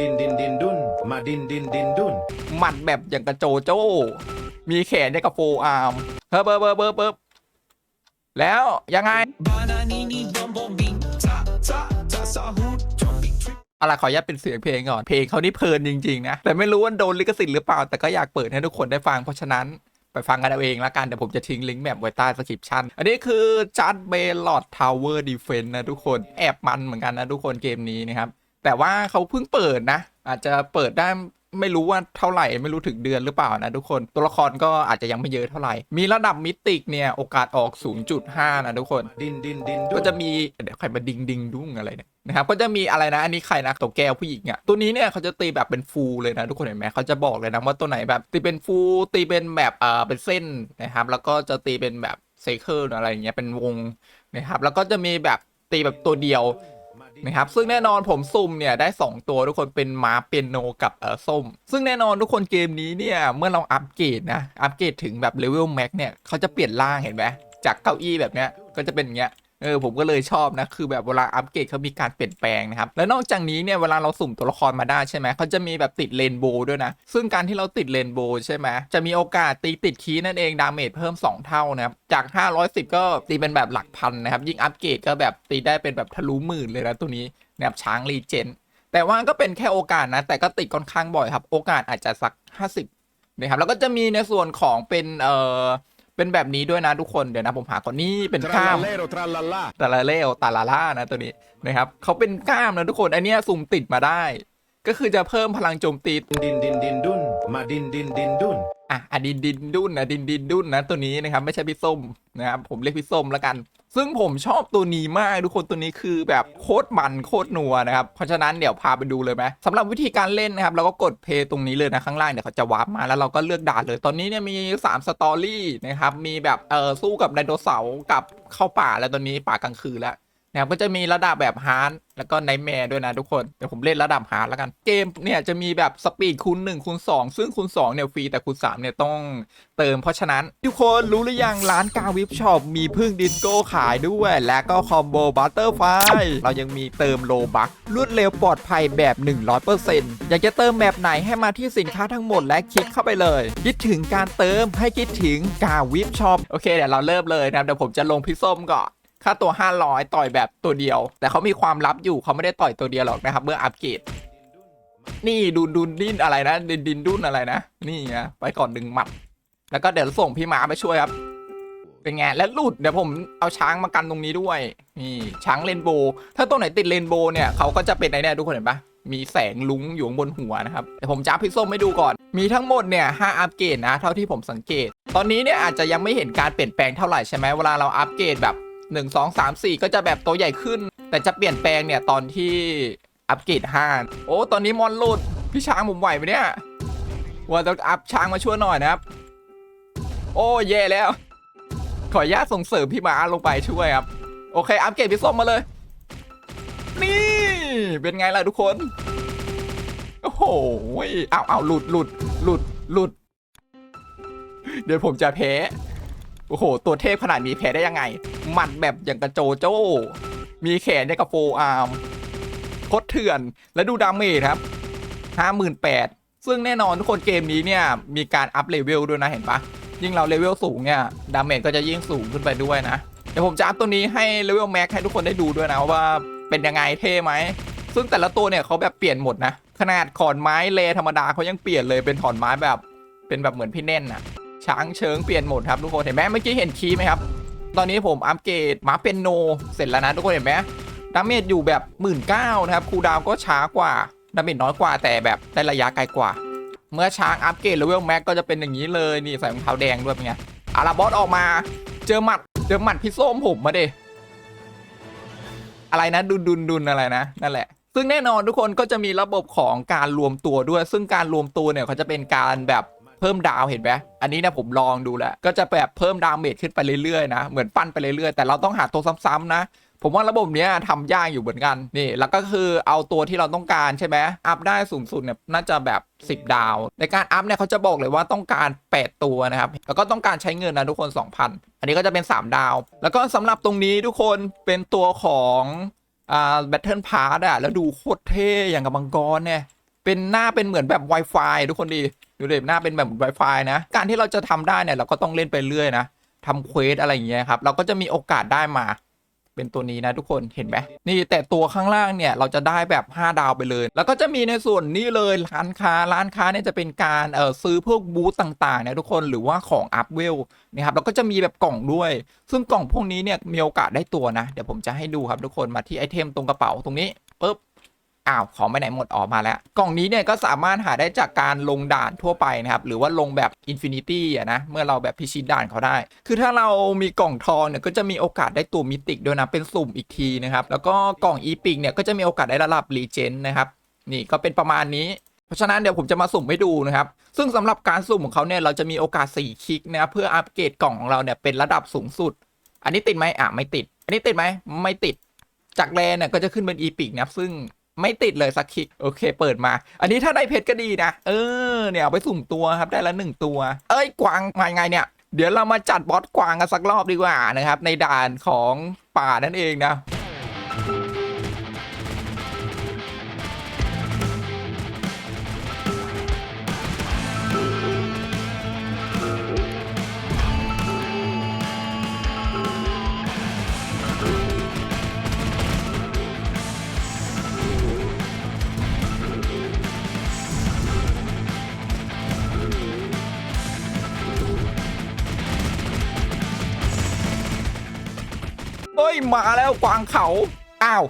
ดินดินดินดุนมาดินดินดินดุนหมัดแบบอย่างกระโจโจ้ มีแขนเนี่ยกับโฟอาร์มเฮ้ยเบิร์เบิร์เบิร์เบิร์แล้วยังไงอะไรขออนุญาตเป็นเสียงเพลงก่อน เพลงเขานี่เพลินจริงๆนะ แต่ไม่รู้ว่าโดนลิขสิทธิ์หรือเปล่า แต่ก็อยากเปิดให้ทุกคนได้ฟัง เพราะฉะนั้นไปฟังกันเอาเองละกัน เดี๋ยวผมจะทิ้งลิงก์แบบไว้ใต้สคริปชั่น อันนี้คือจัดเบลอดทาวเวอร์ดีเฟนนะทุกคน แอบมันเหมือนกันนะทุกคนเกมนี้นะครับ แต่ว่าเขาเพิ่งเปิดนะ อาจจะเปิดได้ไม่รู้ว่าเท่าไหร่ไม่รู้ถึงเดือนหรือเปล่านะทุกคนตัวละครก็อาจจะยังไม่เยอะเท่าไหร่ มีระดับมิติกเนี่ย โอกาสออก 0.5 นะทุกคน ดินดินดินดุก็นจะมีเดี๋ยวใครมาดิงดิงดุ้งอะไรเนี่ยนะครับก็จะมีอะไรนะ อันนี้ใครนะตัวแก้วผู้หญิงอะตัวนี้เนี่ยเขาจะตีแบบเป็นฟูลเลยนะทุกคนเห็นไหมเขาจะบอกเลยนะว่าตัวไหนแบบตีเป็นฟูลตีเป็นแบบเอ่อเป็นเส้นนะครับแล้วก็จะตีเป็นแบบเซเคิลอะไรอย่างเงี้ยเป็นวงนะครับแล้วก็จะมีแบบตีแบบตัวเดียว นะครับซึ่งแน่นอนผมซุ่มเนี่ยได้ 2 ตัวทุกคนเป็นม้าเปียโนกับเออส้ม ซึ่งแน่นอนทุกคนเกมนี้เนี่ยเมื่อเราอัปเกรดนะอัปเกรดถึงแบบเลเวลแม็กเนี่ยเขาจะเปลี่ยนร่างเห็นไหมจากเก้าอี้แบบเนี้ยก็จะเป็นอย่างเงี้ย เออผมก็เลยชอบนะคือแบบเวลาอัปเกรดเขามีการเปลี่ยนแปลงนะครับแล้วนอกจากนี้เนี่ยเวลาเราสุ่มตัวละครมาได้ใช่ไหมเขาจะมีแบบติดเรนโบว์ด้วยนะซึ่งการที่เราติดเรนโบว์ใช่ไหมจะมีโอกาสตีติดคีย์นั่นเองดาเมจเพิ่ม 2 เท่านะครับจาก 510 ก็ตีเป็นแบบหลักพันนะครับยิ่งอัปเกรดก็แบบตีได้เป็นแบบทะลุหมื่นเลยนะตัวนี้นะครับช้างรีเจนแต่ว่าก็เป็นแค่โอกาสนะ แต่ก็ติดค่อนข้างบ่อยครับ โอกาสอาจจะสัก 50นะครับแล้วก็จะมีในส่วนของเป็นเอ่อ เป็นแบบนี้ด้วยนะทุกคนเดี๋ยวนะผมหาก่อนนี่เป็นกล้าม Trallallero trallallà ตาลาเลวตาลาล่านะตัวนี้นะครับเขาเป็นกล้ามนะทุกคนอันเนี้ยสุ่มติดมาได้ ก็คือจะเพิ่มพลังโจมตีดินดินดินดุนมาดินดินดินดุนอะอะดินดินดุนนะดินดินดุนนะตัวนี้นะครับไม่ใช่พี่ส้มนะครับผมเรียกพี่ส้มแล้วกัน ซึ่งผมชอบตัวนี้มากทุกคนตัวนี้คือแบบโคตรมันโคตรนัวนะครับ เพราะฉะนั้นเดี๋ยวพาไปดูเลยไหมสำหรับวิธีการเล่นนะครับ เราก็กดเพย์ตรงนี้เลยนะข้างล่างเดี๋ยวเขาจะวาร์ปมาแล้วเราก็เลือกด่านเลย ตอนนี้เนี่ยมี 3 สตอรี่นะครับ มีแบบเออสู้กับไดโนเสาร์กับเข้าป่าแล้วตอนนี้ป่ากลางคืนแล้ว นะครับก็จะมีระดับแบบฮาร์ดแล้วก็ไนแมร์ด้วยนะทุกคน เดี๋ยวผมเล่นระดับฮาร์ดแล้วกัน เกมเนี่ยจะมีแบบสปีดคูณ1คูณ2 ซึ่งคูณ2เนี่ยฟรีแต่คูณ3เนี่ยต้องเติมเพราะฉะนั้น ทุกคนรู้หรือยังร้านกาวิฟช็อปมีพึ่งดิสโก้ขายด้วย และก็คอมโบบัตเตอร์ไฟเรายังมีเติมโลบักรวดเร็วปลอดภัยแบบ 100%อยากจะเติมแบบไหนให้มาที่สินค้าทั้งหมดและคลิกเข้าไปเลย คิดถึงการเติมให้คิดถึงกาวิฟช็อปโอเคเดี๋ยวเราเริ่มเลยนะเดี๋ยวผมจะลงพิซส้มก่อน ค่าตัว 500 ต่อยแบบตัวเดียว แต่เขามีความลับอยู่เขาไม่ได้ต่อยตัวเดียวหรอกนะครับเมื่ออัปเกรดนี่ดูดุนดิ้นอะไรนะดินดินดุนอะไรนะนี่ไงไปก่อนดึงหมัด แล้วก็เดี๋ยวส่งพี่หมาไปช่วยครับเป็นไงแล้วหลุดเดี๋ยวผมเอาช้างมากันตรงนี้ด้วยนี่ช้างเรนโบว์ถ้าตัวไหนติดเรนโบว์เนี่ยเขาก็จะเป็นไอ้เนี่ยทุกคนเห็นปะมีแสงลุ้งอยู่บนหัวนะครับเดี๋ยวผมจะอัพพิซส้มให้ดูก่อน มีทั้งหมดเนี่ย5อัปเกรดนะ เท่าที่ผมสังเกต ตอนนี้เนี่ยอาจจะยังไม่เห็นการเปลี่ยนแปลงเท่าไหร่ใช่ไหมเวลาเราอัปเกรดแบบ 1 2 3 4 ก็จะแบบตัวใหญ่ขึ้น แต่จะเปลี่ยนแปลงเนี่ยตอนที่อัปเกรด5โอ้ ตอนนี้มอนหลุดพี่ช้างผมไหวไหมเนี่ยว่าต้องอัพช้างมาช่วยหน่อยนะครับ โอ้แย่แล้ว ขออนุญาตส่งเสริมพี่มาลงไปช่วยครับ โอเค อัปเกรดพี่ส้มมาเลย นี่ เป็นไงล่ะทุกคน โอ้โหเอาเอาหลุดหลุดหลุดหลุด เดี๋ยวผมจะแพ้ โอ้โห ตัวเทพขนาดนี้แพ้ได้ยังไง หมัดแบบอย่างกระโจโจ้ มีแขนอย่างกับโฟอาร์มโคตรเถื่อน แล้วดูดาเมจครับห้าหมื่นแปดซึ่งแน่นอนทุกคนเกมนี้เนี่ยมีการอัพเลเวลด้วยนะเห็นปะยิ่งเราเลเวลสูงเนี่ยดาเมจก็จะยิ่งสูงขึ้นไปด้วยนะ เดี๋ยวผมจะอัพตัวนี้ให้เลเวลแม็กให้ทุกคนได้ดูด้วยนะว่าเป็นยังไงเท่ไหม ซึ่งแต่ละตัวเนี่ยเขาแบบเปลี่ยนหมดนะ ขนาดขอนไม้เลธรรมดาเขายังเปลี่ยนเลยเป็นถอนไม้แบบเป็นแบบเหมือนพี่เน่นอะ ช้างเชิงเปลี่ยนโหมดครับทุกคนเห็นไหมเมื่อกี้เห็นคีย์ไหมครับ ตอนนี้ผมอัปเกรดม้าเป็นโน เสร็จแล้วนะทุกคนเห็นไหมดาเมจอยู่แบบหมื่นเก้านะครับคูดาวก็ช้ากว่าดาเมจน้อยกว่าแต่แบบได้ระยะไกลกว่า เมื่อช้างอัปเกรดเลเวลแม็กก็จะเป็นอย่างนี้เลยนี่ใส่รองเท้าแดงด้วยเป็นไงอาราบอสออกมา เจอหมัดเจอหมัดพี่ส้มผมมาดิอะไรนะดุนดุนดุนอะไรนะนั่นแหละ ซึ่งแน่นอนทุกคนก็จะมีระบบของการรวมตัวด้วย ซึ่งการรวมตัวเนี่ยเขาจะเป็นการแบบ เพิ่มดาวเห็นไหมอันนี้นะผมลองดูแล้วก็จะแบบเพิ่มดาเมจขึ้นไปเรื่อยๆนะเหมือนปั้นไปเรื่อยๆแต่เราต้องหาตัวซ้ำๆนะผมว่าระบบเนี้ยทำยากอยู่เหมือนกันนี่ แล้วก็คือเอาตัวที่เราต้องการใช่ไหมอัพได้สูงสุดเนี่ยน่าจะแบบ 10 ดาว ในการอัพเนี่ยเขาจะบอกเลยว่าต้องการ 8 ตัวนะครับ แล้วก็ต้องการใช้เงินนะทุกคน 2,000 อันนี้ก็จะเป็น 3 ดาว แล้วก็สำหรับตรงนี้ทุกคนเป็นตัวของอ่าแบทเทิลพาร์ดอะแล้วดูโคตรเท่อย่างกับมังกรเนี่ยเป็นหน้าเป็นเหมือนแบบ Wi-Fi ทุกคนดี ดูเด็หน้าเป็นแบบ Wi-Fi นะ การที่เราจะทำได้เนี่ยเราก็ต้องเล่นไปเรื่อยนะทำเควสอะไรอย่างเงี้ยครับ เราก็จะมีโอกาสได้มา เป็นตัวนี้นะทุกคนเห็นไหมนี่แต่ตัวข้างล่างเนี่ยเราจะได้แบบ 5 ดาวไปเลย แล้วก็จะมีในส่วนนี้เลยร้านค้าร้านค้าเนี่ยจะเป็นการเออซื้อพวกบูธต่างๆนะทุกคนหรือว่าของอัพเวลนะครับแล้วก็จะมีแบบกล่องด้วย ซึ่งกล่องพวกนี้เนี่ยมีโอกาสได้ตัวนะ เดี๋ยวผมจะให้ดูครับทุกคนมาที่ไอเทมตรงกระเป๋าตรงนี้ปุ๊บ อ้าวของไปไหนหมดออกมาแล้ว กล่องนี้เนี่ยก็สามารถหาได้จากการลงด่านทั่วไปนะครับ หรือว่าลงแบบอินฟินิตี้อะนะ เมื่อเราแบบพิชิตด่านเขาได้ คือถ้าเรามีกล่องทองเนี่ยก็จะมีโอกาสได้ตัวมิติกด้วยนะ เป็นสุ่มอีกทีนะครับ แล้วก็กล่องอีพิกเนี่ยก็จะมีโอกาสได้ระดับรีเจนนะครับ นี่ก็เป็นประมาณนี้เพราะฉะนั้นเดี๋ยวผมจะมาสุ่มให้ดูนะครับ ซึ่งสำหรับการสุ่มของเขาเนี่ยเราจะมีโอกาส 4 คลิกนะเพื่ออัปเกรดกล่องของเราเนี่ยเป็นระดับสูงสุด อันนี้ติดไหมอะไม่ติด อันนี้ติดไหมไม่ติด จากแรนเนี่ยก็จะขึ้นเป็นอีพิกนะซึ่ง ไม่ติดเลยสักคลิกโอเคเปิดมา อันนี้ถ้าได้เพชรก็ดีนะ เออเนี่ยเอาไปสุ่มตัวครับได้ละหนึ่งตัว เอ้ยกวางมาไงเนี่ย เดี๋ยวเรามาจัดบอสกวางกันสักรอบดีกว่านะครับ ในด่านของป่านั่นเองนะ ยมาแล้วกวางเขาอ้าว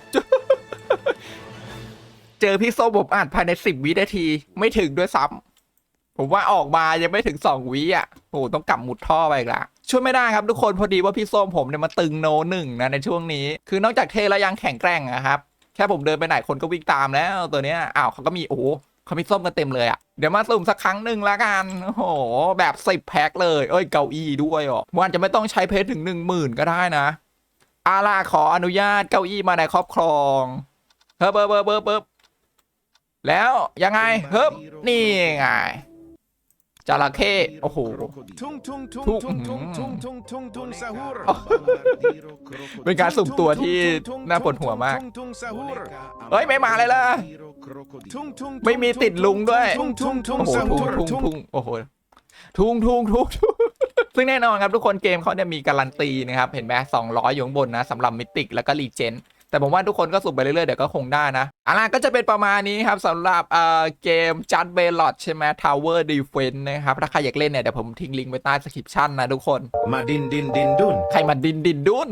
เจอพี่โซผมอ่านภายในสิบวินาทีไม่ถึงด้วยซ้ำผมว่าออกมายังไม่ถึงสองวิอะโอ้ต้องกลับมุดท่อไปอีกละช่วยไม่ได้ครับทุกคนพอดีว่าพี่ส้มผมเนี่ยมาตึงโนหนึ่งนะในช่วงนี้ คือนอกจากเทแล้วยังแข็งแกร่งนะครับ แค่ผมเดินไปไหนคนก็วิ่งตามแล้วตัวเนี้ยอ้าวเขาก็มีโอ้เขามีส้มกันเต็มเลยอะเดี๋ยวมาสุ่มสักครั้งหนึ่งละกันโอ้โหแบบสิบแพ็คเลย เอ้ยเก้าอี้ด้วยอะวันจะไม่ต้องใช้เพชรถึงหนึ่งหมื่นก็ได้นะ อาล่าขออนุญาตเก้าอี้มาในครอบครองเฮ้บเบิบเบิบเบิบเบิบแล้วยังไงเฮ้บนี่ไงจระเข้โอ้โห Tung tung tung Tung- tung tung tung tung tung tung sahur. เป็นการสุ่มตัวที่น่าปวดหัวมาก Tung tung sahur. เฮ้ยไม่มาเลยล่ะ Tung tung ไม่มีติดลุงด้วย Tung tung โอ้ tung โหทุ่ง sahur. ทุ่ง Tung ทุ่งโอ้โหทุ่งทุ่งทุ่งทุ่ง ซึ่งแน่นอนครับทุกคนเกมเขาเนี่ยมีการันตีนะครับ เห็นไหมสองร้อยอยู่ข้างบนนะสำหรับมิติกแล้วก็รีเจนแต่ผมว่าทุกคนก็สุ่มไปเรื่อยๆ เดี๋ยวก็คงได้นะอันนั้นก็จะเป็นประมาณนี้ครับสำหรับเอ่อเกมจัดเบลอดใช่ไหม Tower Defense นะครับ ถ้าใครอยากเล่นเนี่ย เดี๋ยวผมทิ้งลิงก์ไว้ใต้สคริปชั่นนะทุกคน Madin din din dun. ใครมาดินดินดุน